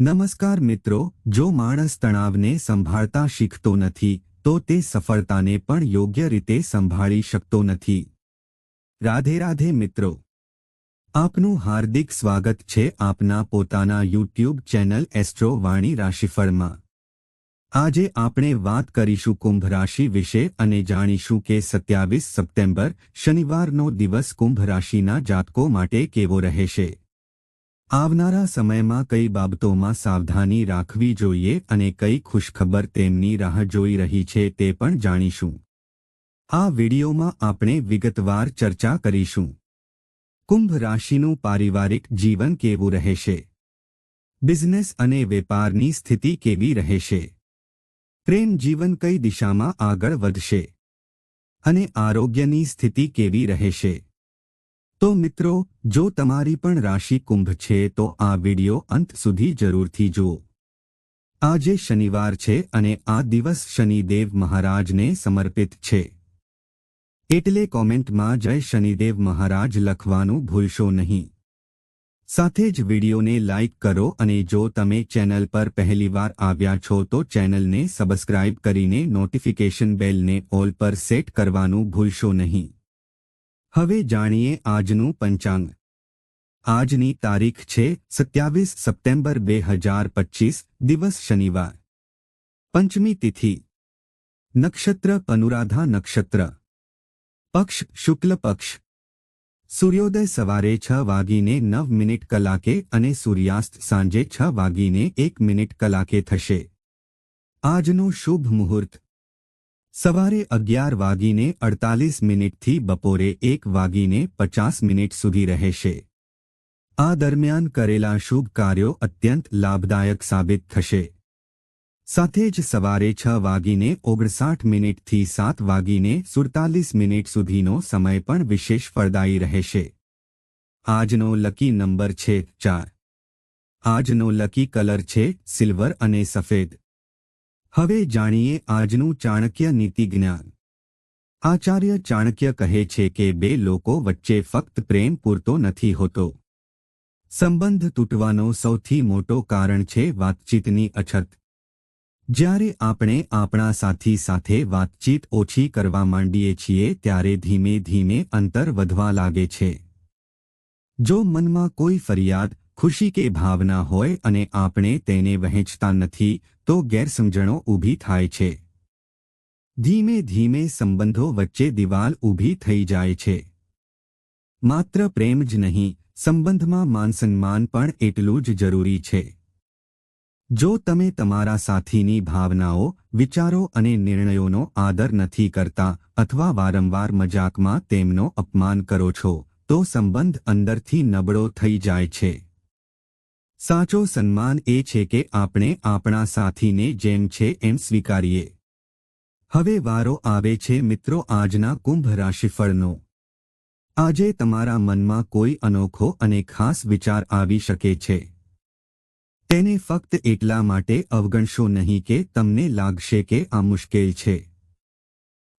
નમસ્કાર મિત્રો, જો માણસ તણાવને સંભાળતા શીખતો નથી, તો તે સફળતાને પણ યોગ્ય રીતે સંભાળી શકતો નથી. રાધે રાધે મિત્રો. આપનું હાર્દિક સ્વાગત છે આપના પોતાના યુટ્યુબ ચેનલ એસ્ટ્રો વાણી રાશિફળમાં. આજે આપણે વાત કરીશું કુંભ રાશિ વિશે અને જાણીશું કે સત્યાવીસ સપ્ટેમ્બર શનિવારનો દિવસ કુંભ રાશિના જાતકો માટે કેવો રહેશે. આવનારા સમયમાં કઈ બાબતોમાં સાવધાની રાખવી જોઈએ અને કઈ ખુશખબર તેમની રાહ જોઈ રહી છે તે પણ જાણીશું. આ વિડીયોમાં આપણે વિગતવાર ચર્ચા કરીશું. કુંભ રાશિનું પારિવારિક જીવન કેવું રહેશે? બિઝનેસ અને વેપારની સ્થિતિ કેવી રહેશે? પ્રેમ જીવન કઈ દિશામાં આગળ વધશે? અને આરોગ્યની સ્થિતિ કેવી રહેશે? તો મિત્રો, જો તમારી પણ રાશિ કુંભ છે, તો આ વિડિયો અંત સુધી જરૂરથી જુઓ. આજે શનિવાર છે અને આ દિવસ શનિદેવ મહારાજને સમર્પિત છે. એટલે કોમેન્ટમાં જય શનિદેવ મહારાજ લખવાનું ભૂલશો નહીં. સાથે જ વિડિયોને લાઇક કરો અને જો તમે ચેનલ પર પહેલીવાર આવ્યા છો, તો ચેનલને સબસ્ક્રાઇબ કરીને નોટિફિકેશન બેલને ઓલ પર સેટ કરવાનું ભૂલશો નહીં. હવે જાણીએ આજનું પંચાંગ. આજની તારીખ છે સત્યાવીસ સપ્ટેમ્બર બે હજાર પચીસ, દિવસ શનિવાર. પંચમી તિથિ. નક્ષત્ર અનુરાધા નક્ષત્ર. પક્ષ શુક્લ પક્ષ. સૂર્યોદય સવારે છ વાગીને નવ મિનિટ કલાકે અને સૂર્યાસ્ત સાંજે છ વાગીને એક મિનિટ કલાકે થશે. આજનો શુભ મુહૂર્ત. સવારે અગિયાર વાગીને અડતાલીસ મિનિટથી બપોરે એક વાગીને પચાસ મિનિટ સુધી રહેશે. આ દરમિયાન કરેલા શુભ કાર્યો અત્યંત લાભદાયક સાબિત થશે. સાથે જ સવારે છ વાગીને ઓગણસાઠ મિનિટથી સાત વાગીને સુડતાલીસ મિનિટ સુધીનો સમય પણ વિશેષ ફળદાયી રહેશે. આજનો લકી નંબર છે ચાર. આજનો લકી કલર છે સિલ્વર અને સફેદ. હવે જાણીએ આજનું ચાણક્ય નીતિ જ્ઞાન આચાર્ય ચાણક્ય કહે છે કે બે લોકો વચ્ચે ફક્ત પ્રેમ પૂરતો નથી હોતો. સંબંધ તૂટવાનો સૌથી મોટો કારણ છે વાતચીતની અછત. જ્યારે આપણે આપણા સાથી સાથે વાતચીત ઓછી કરવા માંડીએ છીએ ત્યારે ધીમે ધીમે અંતર વધવા લાગે છે. જો મનમાં કોઈ ફરિયાદ ખુશી કે ભાવના હોય અને આપણે તેને વહેંચતા નથી, તો ગેરસમજણો ઊભી થાય છે. ધીમે ધીમે સંબંધો વચ્ચે દિવાલ ઊભી થઈ જાય છે. માત્ર પ્રેમ જ નહીં, સંબંધમાં માનસન્માન પણ એટલું જ જરૂરી છે. જો તમે તમારા સાથીની ભાવનાઓ, વિચારો અને નિર્ણયોનો આદર નથી કરતા અથવા વારંવાર મજાકમાં તેમનો અપમાન કરો છો, તો સંબંધ અંદરથી નબળો થઈ જાય છે. સાચો સન્માન એ છે કે આપણે આપણા સાથીને જેમ છે એમ સ્વીકારીએ. હવે વારો આવે છે મિત્રો આજના કુંભ રાશિફળનો. આજે તમારા મનમાં કોઈ અનોખો અને ખાસ વિચાર આવી શકે છે. તેને ફક્ત એટલા માટે અવગણશો નહીં કે તમને લાગશે કે આ મુશ્કેલ છે.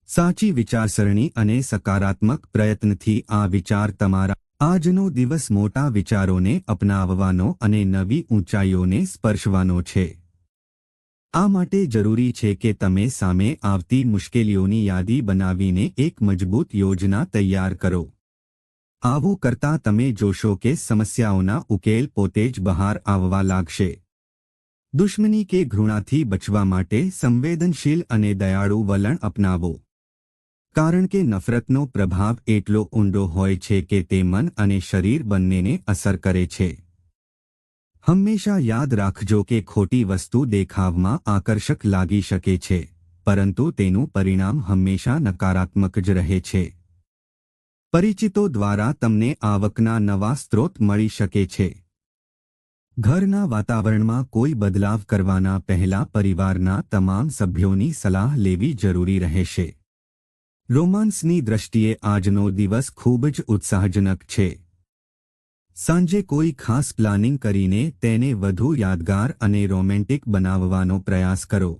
સાચી વિચારસરણી અને સકારાત્મક પ્રયત્નથી આ વિચાર તમારા આજનો દિવસ મોટા વિચારોને અપનાવવાનો અને નવી ઊંચાઈઓને સ્પર્શવાનો છે. આ માટે જરૂરી છે કે તમે સામે આવતી મુશ્કેલીઓની યાદી બનાવીને એક મજબૂત યોજના તૈયાર કરો. આવું કરતા તમે જોશો કે સમસ્યાઓના ઉકેલ પોતે જ બહાર આવવા લાગશે. દુશ્મની કે ઘૃણાથી બચવા માટે સંવેદનશીલ અને દયાળુ વલણ અપનાવો. કારણ કે નફરતનો પ્રભાવ એટલો ઊંડો હોય છે કે તે મન અને શરીર બંનેને અસર કરે છે. હંમેશા યાદ રાખજો કે ખોટી વસ્તુ દેખાવમાં આકર્ષક લાગી શકે છે, પરંતુ તેનું પરિણામ હંમેશા નકારાત્મક જ રહે છે. પરિચિતો દ્વારા તમને આવકના નવા સ્ત્રોત મળી શકે છે. ઘરના વાતાવરણમાં કોઈ બદલાવ કરવાના પહેલા પરિવારના તમામ સભ્યોની સલાહ લેવી જરૂરી રહેશે. રોમાન્સની દ્રષ્ટિએ આજનો દિવસ ખૂબ જ ઉત્સાહજનક છે. સાંજે કોઈ ખાસ પ્લાનિંગ કરીને તેને વધુ યાદગાર અને રોમેન્ટિક બનાવવાનો પ્રયાસ કરો.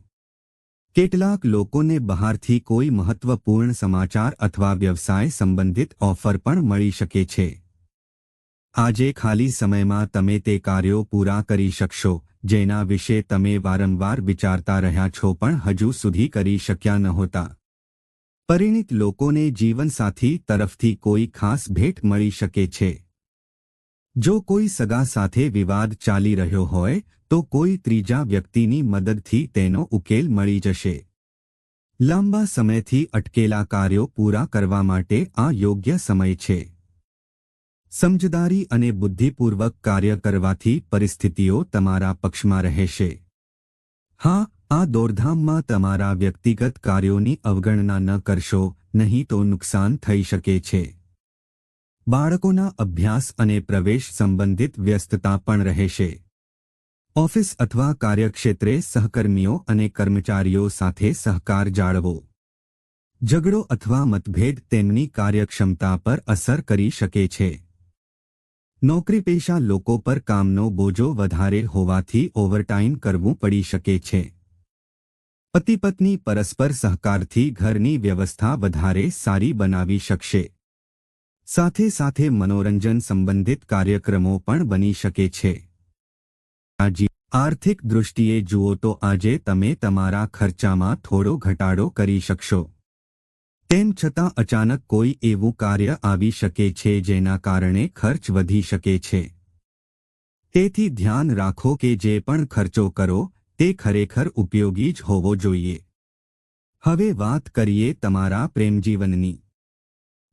કેટલાક લોકોને બહારથી કોઈ મહત્વપૂર્ણ સમાચાર અથવા વ્યવસાય સંબંધિત ઓફર પણ મળી શકે છે. આજે ખાલી સમયમાં તમે તે કાર્યો પૂરા કરી શકશો, જેના વિશે તમે વારંવાર વિચારતા રહ્યા છો પણ હજુ સુધી કરી શક્યા નહોતા. પરિણિત લોકોને જીવનસાથી તરફથી કોઈ ખાસ ભેટ મળી શકે છે. જો કોઈ સગા સાથે વિવાદ ચાલી રહ્યો હોય, તો કોઈ ત્રીજા વ્યક્તિની મદદથી તેનો ઉકેલ મળી જશે. લાંબા સમયથી અટકેલા કાર્યો પૂરા કરવા માટે આ યોગ્ય સમય છે. સમજદારી અને બુદ્ધિપૂર્વક કાર્ય કરવાથી પરિસ્થિતિઓ તમારા પક્ષમાં રહેશે. હા આ દોડધામમાં તમારા વ્યક્તિગત કાર્યોની અવગણના ન કરશો, નહીં તો નુકસાન થઈ શકે છે. બાળકોના અભ્યાસ અને પ્રવેશ સંબંધિત વ્યસ્તતા પણ રહેશે. ઓફિસ અથવા કાર્યક્ષેત્રે સહકર્મીઓ અને કર્મચારીઓ સાથે સહકાર જાળવો. ઝઘડો અથવા મતભેદ તેમની કાર્યક્ષમતા પર અસર કરી શકે છે. નોકરીપેશા લોકો પર કામનો બોજો વધારે હોવાથી ઓવરટાઇમ કરવું પડી શકે છે. પતિ પત્ની પરસ્પર સહકારથી ઘરની વ્યવસ્થા વધારે સારી બનાવી શકશે. સાથે સાથે મનોરંજન સંબંધિત કાર્યક્રમો પણ બની શકે છે. આર્થિક દૃષ્ટિએ જુઓ તો આજે તમે તમારા ખર્ચામાં થોડો ઘટાડો કરી શકશો. તેમ છતાં અચાનક કોઈ એવું કાર્ય આવી શકે છે જેના કારણે ખર્ચ વધી શકે છે. તેથી ધ્યાન રાખો કે જે પણ ખર્ચો કરો તે ખરેખર ઉપયોગી જ હોવો જોઈએ. હવે વાત કરીએ તમારા પ્રેમજીવનની.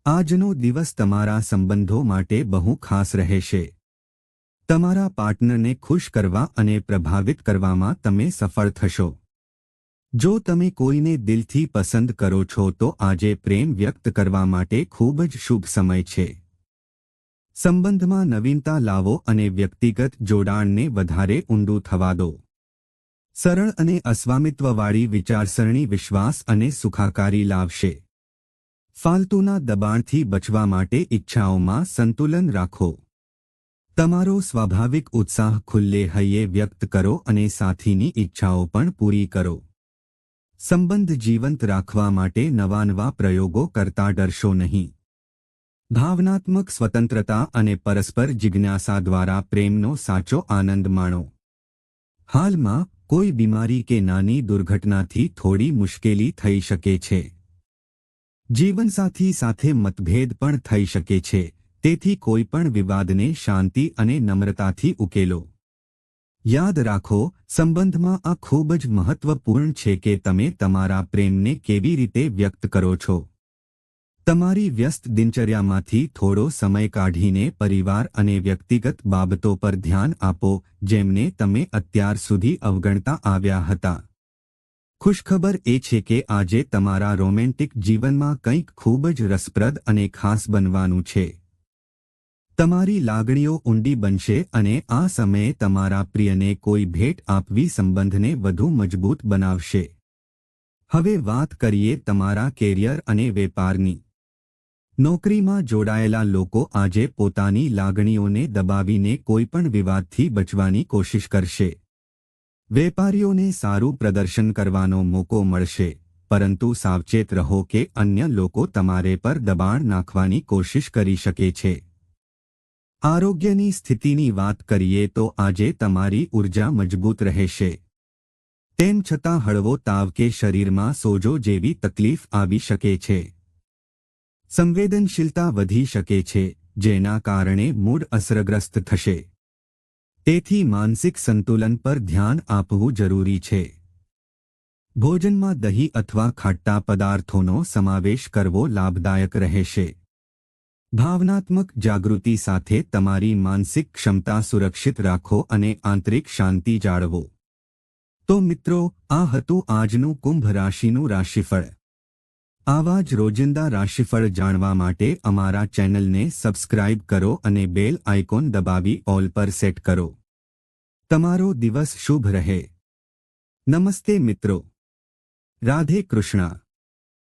આજનો દિવસ તમારા સંબંધો માટે બહુ ખાસ રહેશે. તમારા પાર્ટનરને ખુશ કરવા અને પ્રભાવિત કરવામાં તમે સફળ થશો. જો તમે કોઈને દિલથી પસંદ કરો છો તો આજે પ્રેમ વ્યક્ત કરવા માટે ખૂબ જ શુભ સમય છે. સંબંધમાં નવીનતા લાવો અને વ્યક્તિગત જોડાણને વધારે ઊંડું થવા દો. સરળ અને અસ્વામિત્વવાળી વિચારસરણી વિશ્વાસ અને સુખાકારી લાવશે. ફાલતુના દબાણથી બચવા માટે ઈચ્છાઓમાં સંતુલન રાખો. તમારો સ્વાભાવિક ઉત્સાહ ખુલ્લે હૈયે વ્યક્ત કરો અને સાથીની ઈચ્છાઓ પણ પૂરી કરો. સંબંધ જીવંત રાખવા માટે નવા નવા પ્રયોગો કરતા ડરશો નહીં. ભાવનાત્મક સ્વતંત્રતા અને પરસ્પર જિજ્ઞાસા દ્વારા પ્રેમનો સાચો આનંદ માણો. હાલમાં કોઈ બીમારી કે નાની દુર્ઘટનાથી થોડી મુશ્કેલી થઈ શકે છે. જીવનસાથી સાથે મતભેદ પણ થઈ શકે છે, તેથી કોઈ પણ વિવાદને શાંતિ અને નમ્રતાથી ઉકેલો. યાદ રાખો, સંબંધમાં આ ખૂબ જ મહત્વપૂર્ણ છે કે તમે તમારા પ્રેમને કેવી રીતે વ્યક્ત કરો છો. તમારી વ્યસ્ત દિનચર્યામાંથી થોડો સમય કાઢીને પરિવાર અને વ્યક્તિગત બાબતો પર ધ્યાન આપો, જેમને તમે અત્યાર સુધી અવગણતા આવ્યા હતા. ખુશખબર એ છે કે આજે તમારા રોમેન્ટિક જીવનમાં કંઈક ખૂબ જ રસપ્રદ અને ખાસ બનવાનું છે. તમારી લાગણીઓ ઊંડી બનશે અને આ સમયે તમારા પ્રિયને કોઈ ભેટ આપવી સંબંધને વધુ મજબૂત બનાવશે. હવે વાત કરીએ તમારા કેરિયર અને વેપારની. નોકરીમાં જોડાયેલા લોકો આજે પોતાની લાગણીઓને દબાવીને કોઈપણ વિવાદથી બચવાની કોશિશ કરશે. વેપારીઓને સારું પ્રદર્શન કરવાનો મોકો મળશે, પરંતુ સાવચેત રહો કે અન્ય લોકો તમારે પર દબાણ નાખવાની કોશિશ કરી શકે છે. આરોગ્યની સ્થિતિની વાત કરીએ તો આજે તમારી ઊર્જા મજબૂત રહેશે. તેમ છતાં હળવો તાવ કે શરીરમાં સોજો જેવી તકલીફ આવી શકે છે. સંવેદનશીલતા વધી શકે છે, જેના કારણે મૂડ અસરગ્રસ્ત થશે. તેથી માનસિક સંતુલન પર ધ્યાન આપવું જરૂરી છે. ભોજનમાં દહીં અથવા ખાટ્ટા પદાર્થોનો સમાવેશ કરવો લાભદાયક રહેશે. ભાવનાત્મક જાગૃતિ સાથે તમારી માનસિક ક્ષમતા સુરક્ષિત રાખો અને આંતરિક શાંતિ જાળવો. તો મિત્રો, આ હતું આજનું કુંભ રાશિનું રાશિફળ. આવા જ રોજિંદા રાશિફળ જાણવા માટે અમારા ચેનલને સબસ્ક્રાઇબ કરો અને બેલ આઇકોન દબાવી ઓલ પર સેટ કરો. તમારો દિવસ શુભ રહે. નમસ્તે મિત્રો. રાધે કૃષ્ણા.